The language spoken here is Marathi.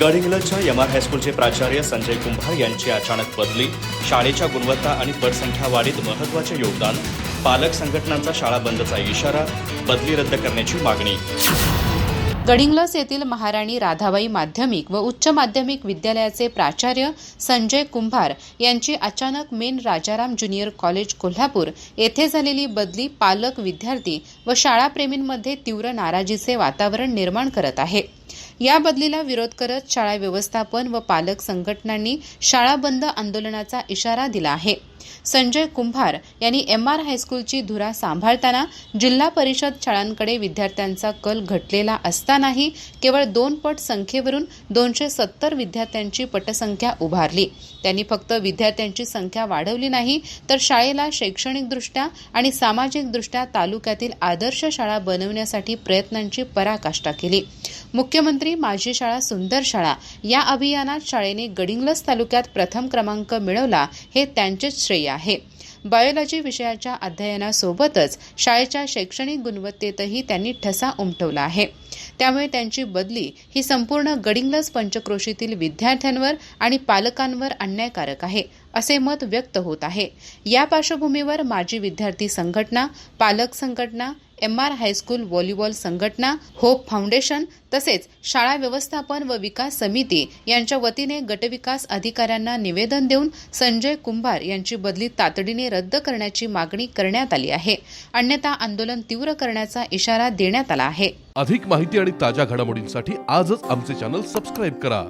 गडहिंग्लजच्या एम आर हायस्कूलचे प्राचार्य संजय कुंभार यांची अचानक बदली शाळेच्या गुणवत्ता आणि पटसंख्या वाढीत महत्त्वाचे योगदान पालक संघटनांचा शाळा बंदचा इशारा बदली रद्द करण्याची मागणी. गडिंग्लस येथील महाराणी राधाबाई माध्यमिक व उच्च माध्यमिक विद्यालयाचे प्राचार्य संजय कुंभार यांची अचानक main Rajaram junior college Kolhapur येथे झालेली बदली पालक विद्यार्थी व शाळाप्रेमींमध्ये तीव्र नाराजीचे वातावरण निर्माण करत आहे. या बदलीला विरोध करत शाळा व्यवस्थापन व पालक संघटनांनी शाळा बंद आंदोलनाचा इशारा दिला आहे. संजय कुंभार यांनी एम आर हायस्कूलची धुरा सांभाळताना जिल्हा परिषद शाळांकडे विद्यार्थ्यांचा कल घटलेला असतानाही केवळ दोन पट संख्येवरून दोनशे सत्तर विद्यार्थ्यांची पटसंख्या उभारली. त्यांनी फक्त विद्यार्थ्यांची संख्या वाढवली नाही तर शाळेला शैक्षणिकदृष्ट्या आणि सामाजिकदृष्ट्या तालुक्यातील आदर्श शाळा बनवण्यासाठी प्रयत्नांची पराकाष्ठा केली. मुख्यमंत्री माझी शाळा सुंदर शाळा या अभियानात शाळेने गडिंग्लज तालुक्यात प्रथम क्रमांक मिळवला हे त्यांचेच श्रेय आहे. बायोलॉजी विषयाच्या अध्ययनासोबतच शाळेच्या शैक्षणिक गुणवत्तेतही त्यांनी ठसा उमटवला आहे. त्यामुळे त्यांची बदली ही संपूर्ण गडिंग्लज पंचक्रोशीतील विद्यार्थ्यांवर आणि पालकांवर अन्यायकारक आहे असे मत व्यक्त होत आहे. या पार्श्वभूमीवर माजी विद्यार्थी संघटना पालक संघटना M R high school volleyball संघटना होप फाउंडेशन तसेच शाळा व्यवस्थापन व विकास समिती यांच्या वतीने गटविकास अधिकाऱ्यांना निवेदन देऊन संजय कुंभार यांची बदली तातडीने रद्द करण्याची मागणी करण्यात आली आहे. अन्यथा आंदोलन तीव्र करण्याचा इशारा देण्यात आला आहे. अधिक माहिती आणि ताज्या घडामोडींसाठी आजच आमचे चॅनल सबस्क्राईब करा.